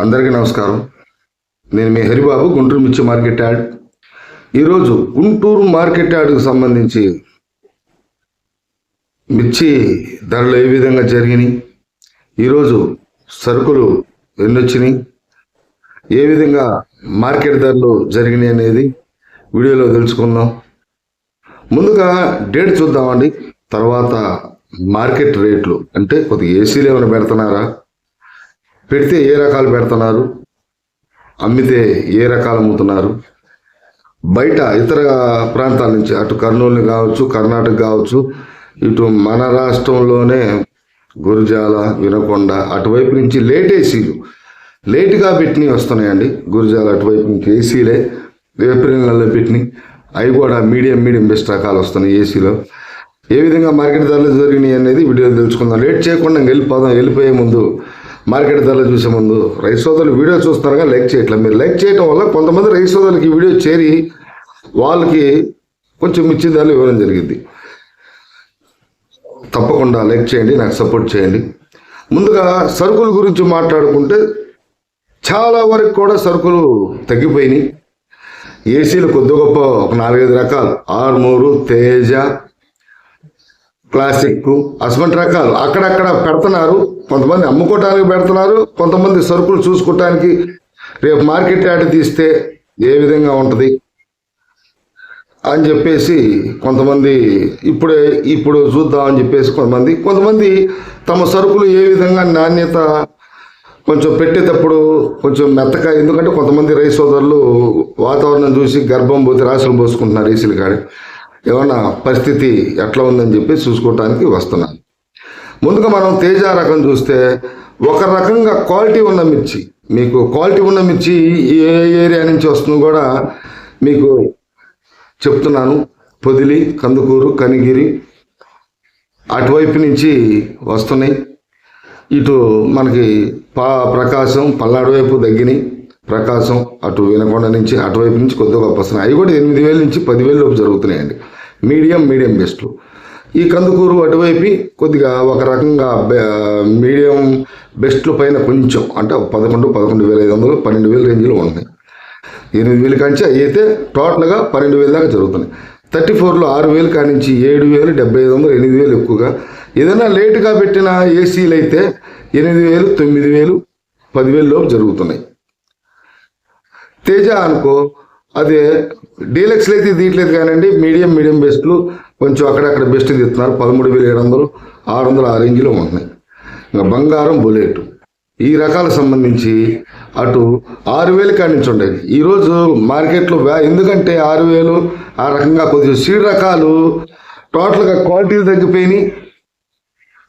అందరికీ నమస్కారం. నేను మీ హరిబాబు గుంటూరు మిర్చి మార్కెట్ యాడ్. ఈరోజు గుంటూరు మార్కెట్ యార్డ్కు సంబంధించి మిర్చి ధరలు ఏ విధంగా జరిగినాయి ఈరోజు సరుకులు ఎన్ని వచ్చినాయి ఏ విధంగా మార్కెట్ ధరలు జరిగినాయి అనేది వీడియోలో తెలుసుకుందాం. ముందుగా డేట్ చూద్దామండి. తర్వాత మార్కెట్ రేట్లు అంటే కొద్దిగా ఏసీలు ఏమైనా పెడుతున్నారా? పెడితే ఏ రకాలు పెడుతున్నారు? అమ్మితే ఏ రకాలు అమ్ముతున్నారు? బయట ఇతర ప్రాంతాల నుంచి అటు కర్నూలు కావచ్చు కర్ణాటక కావచ్చు ఇటు మన రాష్ట్రంలోనే గురుజాల వినకొండ అటువైపు నుంచి లేట్ ఏసీలు. లేటుగా పెట్టినవి వస్తున్నాయండి. గురుజాల అటువైపు నుంచి ఏసీలే. ఏప్రిల్ నెలలో పెట్టినవి. అవి కూడా మీడియం మీడియం బెస్ట్ రకాలు వస్తున్నాయి ఏసీలో. ఏ విధంగా మార్కెట్ ధరలు జరిగినాయి అనేది వీడియోలో తెలుసుకుందాం. లేట్ చేయకుండా వెళ్ళిపోదాం. వెళ్ళిపోయే ముందు మార్కెట్ ధరలు చూసే ముందు రైతు సోదరులు వీడియో చూస్తున్నారుగా లైక్ చేయట్లేదు మీరు లైక్ చేయడం వల్ల కొంతమంది రైతు సోదరులకి వీడియో చేరి వాళ్ళకి కొంచెం మిర్చి ధరలు ఇవ్వడం జరిగింది. తప్పకుండా లైక్ చేయండి నాకు సపోర్ట్ చేయండి. ముందుగా సరుకుల గురించి మాట్లాడుకుంటే చాలా వరకు కూడా సరుకులు తగ్గిపోయినాయి. ఏసీలు కొద్ది గొప్ప ఒక నాలుగైదు రకాలు. ఆర్మూరు తేజ క్లాసిక్ అటువంటి రకాలు అక్కడక్కడ పెడుతున్నారు. కొంతమంది అమ్ముకోవటానికి పెడుతున్నారు కొంతమంది సరుకులు చూసుకోవటానికి రేపు మార్కెట్ యాడ్ తీస్తే ఏ విధంగా ఉంటుంది అని చెప్పేసి కొంతమంది ఇప్పుడే ఇప్పుడు చూద్దాం అని చెప్పేసి కొంతమంది కొంతమంది తమ సరుకులు ఏ విధంగా నాణ్యత కొంచెం పెట్టేటప్పుడు కొంచెం మెత్తగా ఎందుకంటే కొంతమంది రైస్ సోదరులు వాతావరణం చూసి గర్భం పోతే రాసులు పోసుకుంటున్నారు రైసులు కాడి. ఏమన్నా పరిస్థితి ఎట్లా ఉందని చెప్పి చూసుకోవటానికి వస్తున్నా. ముందుగా మనం తేజ రకం చూస్తే ఒక రకంగా క్వాలిటీ ఉన్న మిర్చి. మీకు క్వాలిటీ ఉన్న మిర్చి ఏ ఏరియా నుంచి వస్తుందో కూడా మీకు చెప్తున్నాను. పొదిలి కందుకూరు కనిగిరి అటువైపు నుంచి వస్తున్నాయి. ఇటు మనకి పా ప్రకాశం పల్నాడు వైపు దగ్గిని ప్రకాశం అటు వినకొండ నుంచి అటువైపు నుంచి కొద్దిగా గొప్ప వస్తున్నాయి. అవి కూడా ఎనిమిది వేల నుంచి పదివేల లోపు జరుగుతున్నాయండి. మీడియం మీడియం బెస్ట్లు ఈ కందుకూరు అటువైపు కొద్దిగా ఒక రకంగా బె- మీడియం బెస్ట్లు పైన కొంచెం అంటే పదకొండు పదకొండు వేల ఐదు వందలు పన్నెండు వేల రేంజ్లో ఉన్నాయి. ఎనిమిది వేలు అవి అయితే టోటల్గా పన్నెండు వేల దాకా జరుగుతున్నాయి. థర్టీ ఫోర్లో ఆరు వేలు కానించి ఏడు వేలు డెబ్బై ఐదు వందలు ఎనిమిది వేలు ఎక్కువగా. ఏదైనా లేటుగా పెట్టిన ఏసీలు అయితే ఎనిమిది వేలు తొమ్మిది వేలు పదివేలు లోపు జరుగుతున్నాయి. తేజ అనుకో అదే డీలక్స్లు అయితే దీంట్లేదు కానండి మీడియం మీడియం బెస్ట్లు కొంచెం అక్కడక్కడ బెస్ట్ తీస్తున్నారు పదమూడు వేల ఏడు వందలు ఆరు వందలు ఆ రేంజ్లో ఉంటున్నాయి. ఇంకా బంగారం బుల్లెట్ ఈ రకాలకు సంబంధించి అటు ఆరు వేలు కాడి నుంచి ఉండేది. ఈరోజు మార్కెట్లో వ్యా- ఎందుకంటే ఆరు వేలు ఆ రకంగా కొద్దిగా సీడ్ రకాలు టోటల్గా క్వాలిటీలు తగ్గిపోయినాయి.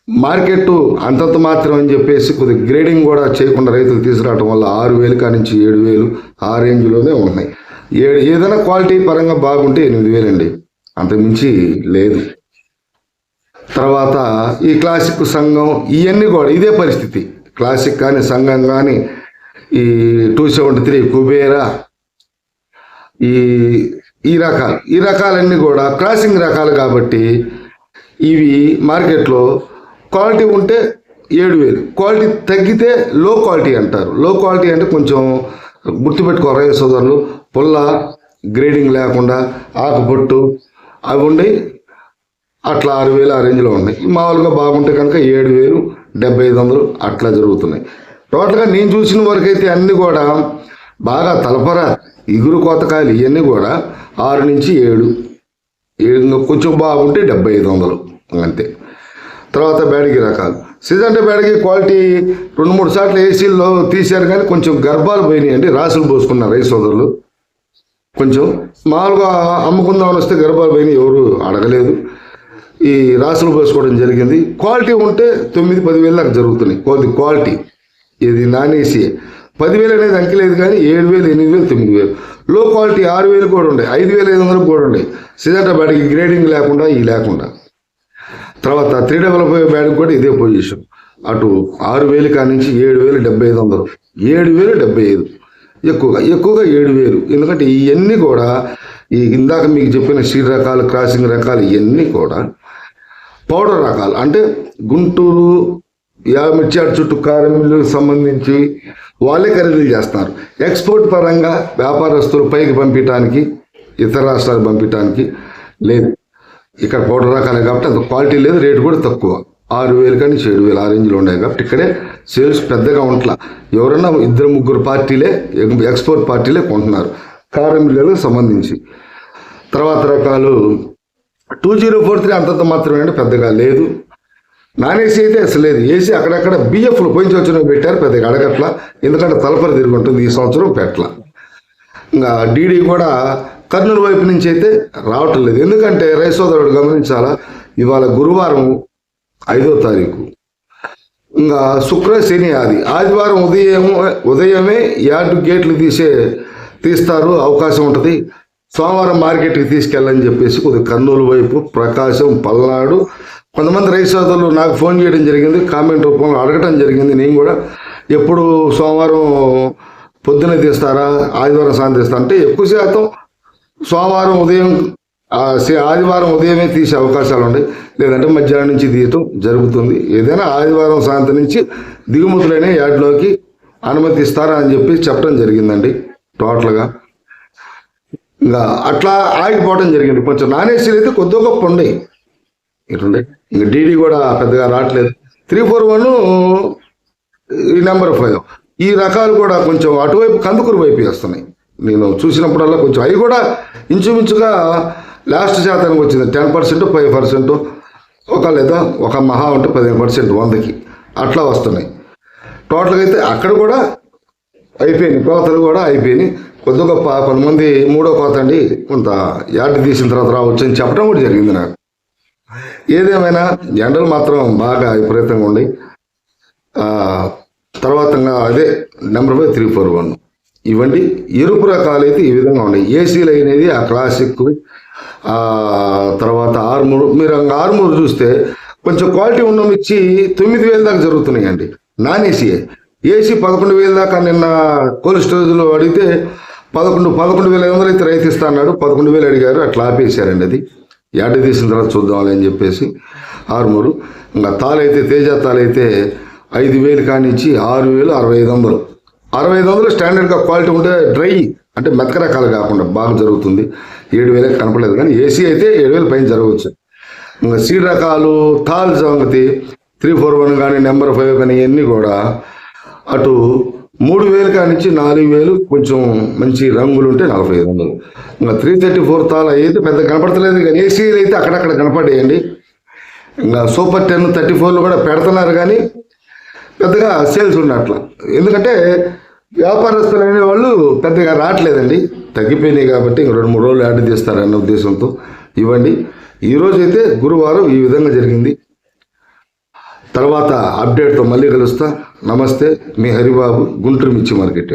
మార్కెట్ అంతంత మాత్రం అని చెప్పేసి కొద్దిగా గ్రేడింగ్ కూడా చేయకుండా రైతులు తీసుకురావడం వల్ల ఆరు వేలు కాడి నుంచి ఏడు వేలు ఆ రేంజ్లోనే ఉన్నాయి ఏడు ఏదైనా క్వాలిటీ పరంగా బాగుంటే ఎనిమిది వేలండి. అంతకుమించి లేదు. తర్వాత ఈ క్లాసిక్ సంఘం ఇవన్నీ కూడా ఇదే పరిస్థితి. క్లాసిక్ కానీ సంఘం కానీ ఈ టూ సెవెంటీ త్రీ కుబేరా ఈ ఈ రకాలు. ఈ రకాలన్నీ కూడా క్రాసింగ్ రకాలు కాబట్టి ఇవి మార్కెట్లో క్వాలిటీ ఉంటే ఏడు వేలు. క్వాలిటీ తగ్గితే లో క్వాలిటీ అంటారు. లో క్వాలిటీ అంటే కొంచెం గుర్తుపెట్టుకో రైతు సోదరులు పుల్ల గ్రేడింగ్ లేకుండా ఆకుపొట్టు అవి ఉండి అట్లా ఆరు వేలు ఆ రేంజ్లో ఉన్నాయి. మామూలుగా బాగుంటే కనుక ఏడు వేలు డెబ్బై ఐదు వందలు అట్లా జరుగుతున్నాయి. టోటల్గా నేను చూసిన వరకు అయితే అన్నీ కూడా బాగా తలపర ఇగురు కోతకాయలు ఇవన్నీ కూడా ఆరు నుంచి ఏడు. ఏడు కొంచెం బాగుంటే డెబ్బై ఐదు వందలు అంతే. తర్వాత బ్యాడగి రకాలు. సిజంటే బ్యాడగి క్వాలిటీ రెండు మూడు సార్లు ఏసీల్లో తీశారు కానీ కొంచెం గర్భాలు పోయినాయి అండి. రాసులు పోసుకున్నారు రైస్ సోదరులు. కొంచెం మామూలుగా అమ్ముకుందామని వస్తే గర్భాలు పోయినాయి ఎవరు అడగలేదు. ఈ రాసులు పోసుకోవడం జరిగింది. క్వాలిటీ ఉంటే తొమ్మిది పదివేలు దాకా జరుగుతున్నాయి. కొద్ది క్వాలిటీ. ఇది నానేసి పదివేలు అనేది అంకెలేదు కానీ ఏడు వేలు ఎనిమిది వేలు తొమ్మిది వేలు. లో క్వాలిటీ ఆరు వేలు కూడా ఉండే ఐదు వేలు ఐదు వందలు కూడా ఉండే. సిజంట బ్యాడ్కి గ్రేడింగ్ లేకుండా ఈ లేకుండా. తర్వాత త్రీ డబల్ ఫైవ్ బ్యాడ్కి కూడా ఇదే పొజిషన్. అటు ఆరు వేలు కానించి ఏడు వేలు డెబ్బై ఐదు వందలు. ఏడు వేలు డెబ్బై ఐదు. ఎక్కువగా ఎక్కువగా ఏడు వేలు. ఎందుకంటే ఇవన్నీ కూడా ఈ ఇందాక మీకు చెప్పిన సీడ్ రకాలు క్రాసింగ్ రకాలు ఇవన్నీ కూడా పౌడర్ రకాలు. అంటే గుంటూరు యామిర్చాడు చుట్టూ కారం సంబంధించి వాళ్ళే ఖరీదులు చేస్తున్నారు ఎక్స్పోర్ట్ పరంగా వ్యాపారస్తులు పైకి పంపించడానికి ఇతర రాష్ట్రాలు పంపించడానికి లేదు. ఇక్కడ పౌడర్ రకాలే కాబట్టి అంత క్వాలిటీ లేదు రేటు కూడా తక్కువ. ఆరు వేలు కానీ ఏడు వేలు ఆ రేంజ్లో ఉన్నాయి కాబట్టి ఇక్కడే సేల్స్ పెద్దగా ఉంట్లా. ఎవరన్నా ఇద్దరు ముగ్గురు పార్టీలే ఎక్స్పోర్ట్ పార్టీలే కొంటున్నారు. కారం సంబంధించి. తర్వాత రకాలు. టూ జీరో ఫోర్ త్రీ అంతంత మాత్రమే పెద్దగా లేదు. నాన్ ఏసీ అయితే అసలు లేదు. ఏసీ అక్కడక్కడ బిఎఫ్లు పోయించి వచ్చిన పెట్టారు పెద్దగా అడగట్ల. ఎందుకంటే తలపరి తిరిగి ఉంటుంది ఈ సంవత్సరం పెట్టల. ఇంకా డీడీ కూడా కర్నూలు వైపు నుంచి అయితే రావటం లేదు. ఎందుకంటే రైసోదరుడు గమనించాలా? ఇవాళ గురువారం ఐదో తారీఖు. ఇంకా శుక్ర శని ఆది. ఆదివారం ఉదయం ఉదయమే యార్డు గేట్లు తీసే తీస్తారు అవకాశం ఉంటుంది. సోమవారం మార్కెట్కి తీసుకెళ్ళని చెప్పేసి కొద్దిగా కర్నూలు వైపు ప్రకాశం పల్నాడు. కొంతమంది రైస్ సోదరులు నాకు ఫోన్ చేయడం జరిగింది కామెంట్ రూపంలో అడగటం జరిగింది. నేను కూడా ఎప్పుడు సోమవారం పొద్దున తీస్తారా ఆదివారం సాయంత్రం తీస్తారా అంటే ఎక్కువ శాతం సోమవారం ఉదయం ఆదివారం ఉదయమే తీసే అవకాశాలు ఉన్నాయి లేదంటే మధ్యాహ్నం నుంచి తీయటం జరుగుతుంది. ఏదైనా ఆదివారం సాయంత్రం నుంచి దిగుమతులైన యాడ్లోకి అనుమతిస్తారా అని చెప్పి చెప్పడం జరిగిందండి టోటల్గా. ఇంకా అట్లా ఆగిపోవడం జరిగింది. కొంచెం నాన్ అయితే కొద్దిగా గొప్ప ఉన్నాయి ఇటుండే ఇంకా డీడీ కూడా పెద్దగా రావట్లేదు. త్రీ ఫోర్ వన్ ఈ నెంబర్ ఫైవ్. ఈ రకాలు కూడా కొంచెం అటువైపు కందుకూరు వైపు వేస్తున్నాయి. నేను చూసినప్పుడల్లా కొంచెం అవి కూడా ఇంచుమించుగా లాస్ట్ శాతానికి వచ్చింది టెన్ పర్సెంట్ ఫైవ్ పర్సెంట్. ఒక లేదా ఒక మహా ఉంటే పదిహేను పర్సెంట్ వందకి. అట్లా వస్తున్నాయి. టోటల్గా అయితే అక్కడ కూడా అయిపోయినాయి. కోతలు కూడా అయిపోయినాయి. కొద్ది గొప్ప కొంతమంది మూడో కోత అండి కొంత యాడ్ తీసిన తర్వాత రావచ్చు అని చెప్పడం కూడా జరిగింది నాకు. ఏదేమైనా ఎండలు మాత్రం బాగా విపరీతంగా ఉన్నాయి. తర్వాత అదే number five three four one. ఇవ్వండి ఎరుపు రకాలు అయితే ఈ విధంగా ఉన్నాయి. ఏసీలు అయినది ఆ క్లాసిక్ తర్వాత ఆర్మూర్ మీరు ఆర్మూర్ చూస్తే కొంచెం క్వాలిటీ ఉన్న ఇచ్చి తొమ్మిది వేల దాకా జరుగుతున్నాయండి. నాన్ ఏసీ ఏసీ పదకొండు వేల దాకా నిన్న కోల్డ్ స్టోరేజ్లో అడిగితే పదకొండు పదకొండు వేల ఐదు వందలు అయితే రైతు ఇస్తా అన్నాడు. పదకొండు వేలు అడిగారు అట్లా ఆపేశారండి అది. యాడ్ తీసిన తర్వాత చూద్దాం అని చెప్పేసి ఆరుమూరు ఇంకా తాలైతే తేజ తాలైతే ఐదు వేలు కానిచ్చి ఆరు వేలు అరవై ఐదు వందలు. అరవై ఐదు వందలు స్టాండర్డ్గా క్వాలిటీ ఉంటే డ్రై అంటే మెతక రకాలు కాకుండా బాగా జరుగుతుంది. ఏడు వేలకు కనపడలేదు కానీ ఏసీ అయితే ఏడు వేలు పైన జరగవచ్చు. ఇంకా సీడ్ రకాలు తాల్ సంగతి త్రీ ఫోర్ వన్ కానీ నెంబర్ ఫైవ్ కానీ ఇవన్నీ కూడా అటు మూడు వేలు కానించి నాలుగు వేలు కొంచెం మంచి రంగులు ఉంటే నలభై ఐదు వందలు. ఇంకా త్రీ థర్టీ ఫోర్ తాల్ అయితే పెద్ద కనపడతలేదు కానీ ఏసీలు అయితే అక్కడక్కడ కనపడేయండి. ఇంకా సూపర్ టెన్ థర్టీ ఫోర్లు కూడా పెడుతున్నారు కానీ పెద్దగా సేల్స్ ఉన్నట్ల ఎందుకంటే వ్యాపారస్తులు అనే వాళ్ళు పెద్దగా రావట్లేదండి. తగ్గిపోయినాయి కాబట్టి ఇంక రెండు మూడు రోజులు యాడ్ చేస్తారన్న ఉద్దేశంతో ఇవ్వండి. ఈరోజు అయితే గురువారం ఈ విధంగా జరిగింది. తర్వాత అప్డేట్తో మళ్ళీ కలుస్తా. నమస్తే మీ హరిబాబు గుంటూరు మిర్చి మార్కెట్